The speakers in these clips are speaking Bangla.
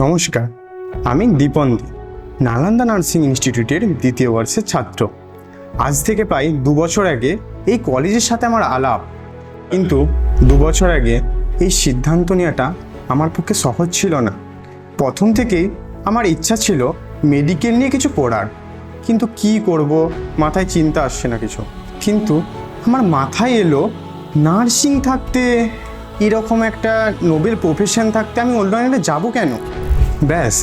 নমস্কার, আমি দীপন দে নালন্দা নার্সিং ইনস্টিটিউটের দ্বিতীয় বর্ষের ছাত্র। আজ থেকে প্রায় দু বছর আগে এই কলেজের সাথে আমার আলাপ, কিন্তু দু বছর আগে এই সিদ্ধান্ত নেওয়াটা আমার পক্ষে সহজ ছিল না। প্রথম থেকেই আমার ইচ্ছা ছিল মেডিকেল নিয়ে কিছু পড়ার কিন্তু কি করব, মাথায় চিন্তা আসছে না কিছু। কিন্তু আমার মাথায় এলো, নার্সিং থাকতে এরকম একটা নোবেল প্রফেশন থাকতে আমি অন্যান্য যাব কেন? ব্যাস,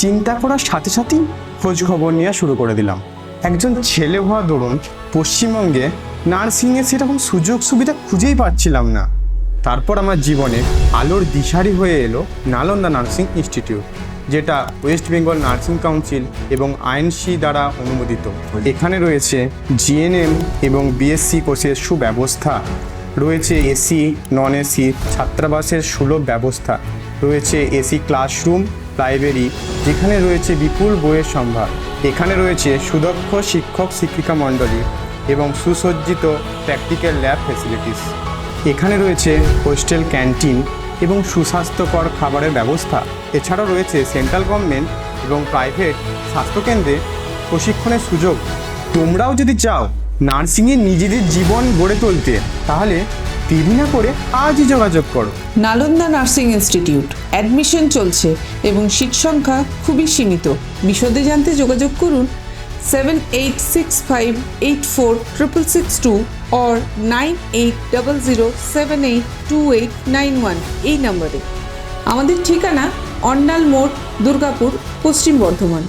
চিন্তা করার সাথে সাথেই খোঁজ খবর নেওয়া শুরু করে দিলাম। একজন ছেলে হওয়া দরুন পশ্চিমবঙ্গে নার্সিংয়ে সেরকম সুযোগ সুবিধা খুঁজেই পাচ্ছিলাম না। তারপর আমার জীবনে আলোর দিশারি হয়ে এলো নালন্দা নার্সিং ইনস্টিটিউট, যেটা ওয়েস্ট বেঙ্গল নার্সিং কাউন্সিল এবং আইএনসি দ্বারা অনুমোদিত। এখানে রয়েছে জিএনএম এবং বিএসসি কোর্সের সুব্যবস্থা, রয়েছে এসি, নন এসি, ছাত্রাবাসের সুলভ ব্যবস্থা, রয়েছে এসি ক্লাসরুম লাইব্রেরি যেখানে রয়েছে বিপুল বইয়ের সম্ভার। এখানে রয়েছে সুদক্ষ শিক্ষক শিক্ষিকা মণ্ডলী এবং সুসজ্জিত প্র্যাকটিক্যাল ল্যাব ফেসিলিটিস এখানে রয়েছে হোস্টেল ক্যান্টিন এবং সুস্বাস্থ্যকর খাবারের ব্যবস্থা। এছাড়াও রয়েছে সেন্ট্রাল গভর্নমেন্ট এবং প্রাইভেট স্বাস্থ্যকেন্দ্রে প্রশিক্ষণের সুযোগ। তোমরাও যদি চাও নার্সিংয়ে নিজেদের জীবন গড়ে তুলতে, তাহলে দেরি না করে আজই যোগাযোগ করো। Nalanda nursing institute. অ্যাডমিশন চলছে এবং সিট সংখ্যা খুবই সীমিত। বিশদে জানতে যোগাযোগ করুন seven eight six five eight four triple six two or nine eight double zero seven eight two eight nine one এই নম্বরে। আমাদের ঠিকানা অন্ডাল মোড়, দুর্গাপুর, পশ্চিম বর্ধমান।